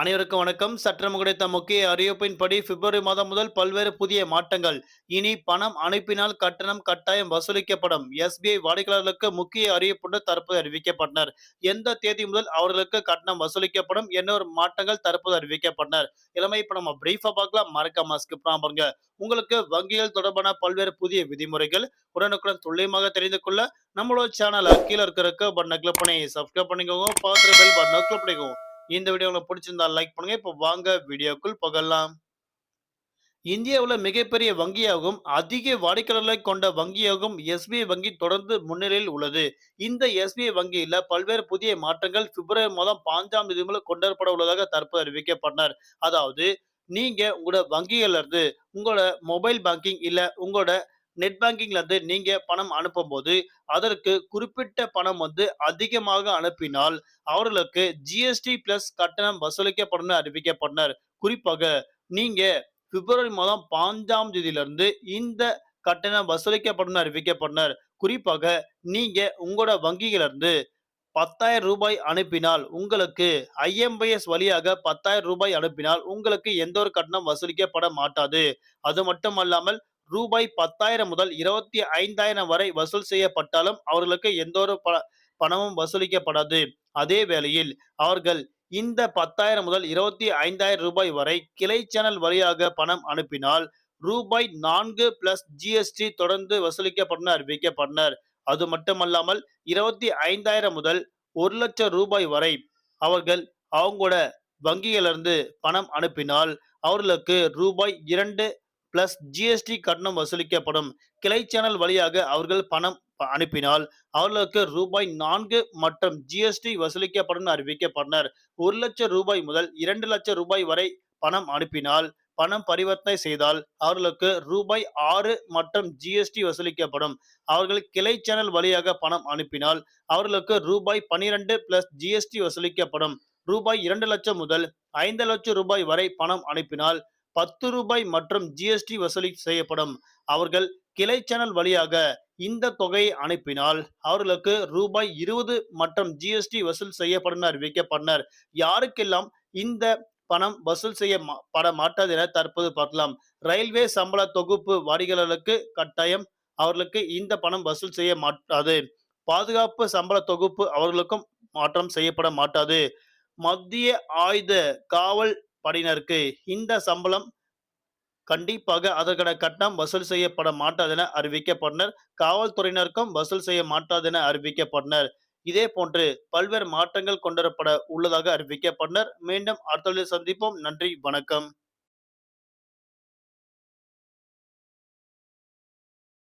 அனைவருக்கும் வணக்கம். சற்றம் கிடைத்த முக்கிய அறிவிப்பின்படி பிப்ரவரி மாதம் முதல் பல்வேறு புதிய மாற்றங்கள். இனி பணம் அனுப்பினால் கட்டணம் கட்டாயம் வசூலிக்கப்படும். எஸ்பிஐ வாடிக்கையாளர்களுக்கு முக்கிய அறிவிப்புடன் தற்போது அறிவிக்கப்பட்டனர். எந்த தேதி முதல் அவர்களுக்கு கட்டணம் வசூலிக்கப்படும் என்ன ஒரு மாற்றங்கள் தற்போது அறிவிக்கப்பட்டனர். இளமை இப்ப நம்ம பிரீஃபா பார்க்கலாம். மறக்காம ஸ்கிப் பாருங்க. உங்களுக்கு வங்கிகள் தொடர்பான பல்வேறு புதிய விதிமுறைகள் உடனுக்குடன் துல்லியமாக தெரிந்து கொள்ள நம்மளோட சேனல் கீழே இருக்கிற பட்டனை கிளிக் பண்ணி சப்ஸ்கிரைப் பண்ணிக்கோங்க. பார்த்து பெல் பட்டனை கிளிக் பண்ணிக்கோங்க. இந்த வீடியோ உங்களுக்கு பிடிச்சிருந்தா லைக் பண்ணுங்க. இப்போ வாங்க வீடியோக்குள் போகலாம். இந்தியாவில் மிகப்பெரிய வங்கியாகவும் அதிக வாடிக்கையாளர்களை கொண்ட வங்கியாகவும் எஸ்பிஐ வங்கி தொடர்ந்து முன்னிலையில் உள்ளது. இந்த எஸ்பிஐ வங்கியில் பல்வேறு புதிய மாற்றங்கள் பிப்ரவரி மாதம் பாஞ்சாம் தேதி முதல் கொண்டாடப்பட உள்ளதாக தற்போது அறிவிக்கப்பட்டனர். அதாவது நீங்க உங்களோட வங்கிகள்ல இருந்து உங்களோட மொபைல் பேங்கிங் இல்ல உங்களோட நெட் பேங்கிங்ல இருந்து நீங்க பணம் அனுப்பும்போது அதற்கு குறிப்பிட்ட பணம் வந்து அதிகமாக அனுப்பினால் அவர்களுக்கு ஜிஎஸ்டி பிளஸ் கட்டணம் வசூலிக்கப்படும் அறிவிக்கப்பட்டனர். குறிப்பாக நீங்க பிப்ரவரி மாதம் பாஞ்சாம் தேதியிலிருந்து இந்த கட்டணம் வசூலிக்கப்படும் அறிவிக்கப்பட்டனர். குறிப்பாக நீங்க உங்களோட வங்கிகளிலிருந்து பத்தாயிரம் ரூபாய் அனுப்பினால் உங்களுக்கு ஐஎம்பிஎஸ் வழியாக பத்தாயிரம் ரூபாய் அனுப்பினால் உங்களுக்கு எந்த ஒரு கட்டணம் வசூலிக்கப்பட மாட்டாது. அது மட்டுமல்லாமல் ரூபாய் பத்தாயிரம் முதல் இருபத்தி ஐந்தாயிரம் வரை வசூல் செய்யப்பட்டாலும் அவர்களுக்கு எந்த ஒரு பணமும் வசூலிக்கப்படாது. அதே வேளையில் அவர்கள் இந்த பத்தாயிரம் முதல் இருபத்தி ஐந்தாயிரம் ரூபாய் வரை கிளை சேனல் வழியாக பணம் அனுப்பினால் ரூபாய் நான்கு பிளஸ் ஜிஎஸ்டி தொடர்ந்து வசூலிக்கப்படும் அறிவிக்கப்பட்டனர். அது மட்டுமல்லாமல் இருபத்தி ஐந்தாயிரம் முதல் ஒரு லட்சம் ரூபாய் வரை அவர்கள் அவங்களோட வங்கியிலிருந்து பணம் அனுப்பினால் அவர்களுக்கு ரூபாய் இரண்டு பிளஸ் ஜிஎஸ்டி கட்டணம் வசூலிக்கப்படும். கிளை சேனல் வழியாக அவர்கள் பணம் அனுப்பினால் அவர்களுக்கு ரூபாய் நான்கு மற்றும் ஜிஎஸ்டி வசூலிக்கப்படும் அறிவிக்கப்பட்டனர். ஒரு லட்சம் ரூபாய் முதல் இரண்டு லட்சம் ரூபாய் வரை பணம் அனுப்பினால் பணம் பரிவர்த்தனை செய்தால் அவர்களுக்கு ரூபாய் ஆறு மற்றும் ஜிஎஸ்டி வசூலிக்கப்படும். அவர்கள் கிளை சேனல் வழியாக பணம் அனுப்பினால் அவர்களுக்கு ரூபாய் பனிரெண்டு பிளஸ் ஜிஎஸ்டி வசூலிக்கப்படும். ரூபாய் இரண்டு லட்சம் முதல் ஐந்து லட்சம் ரூபாய் வரை பணம் அனுப்பினால் பத்து ரூபாய் மற்றும் ஜிஎஸ்டி வசூலி செய்யப்படும். அவர்கள் கிளை சேனல் வழியாக இந்த தொகையை அனுப்பினால் அவர்களுக்கு ரூபாய் இருபது மற்றும் ஜிஎஸ்டி வசூல் செய்யப்படும் அறிவிக்கப்பட்டனர் யாருக்கெல்லாம் இந்த பணம் வசூல் செய்ய பட மாட்டாது என தற்போது பார்க்கலாம். ரயில்வே சம்பள தொகுப்பு வாடிக்கையாளர்களுக்கு கட்டாயம் அவர்களுக்கு இந்த பணம் வசூல் செய்ய மாட்டாது. பாதுகாப்பு சம்பள தொகுப்பு அவர்களுக்கும் மாற்றம் செய்யப்பட மாட்டாது. மத்திய ஆயுத காவல் படையினருக்கு இந்த சம்பளம் கண்டிப்பாக அதற்கான கட்டணம் வசூல் செய்யப்பட மாட்டாது என அறிவிக்கப்பட்டனர். காவல்துறையினருக்கும் வசூல் செய்ய மாட்டாது என அறிவிக்கப்பட்டனர். இதே போன்று பல்வேறு மாற்றங்கள் கொண்டுவரப்பட உள்ளதாக அறிவிக்கப்பட்டனர். மீண்டும் அடுத்த சந்திப்போம். நன்றி. வணக்கம்.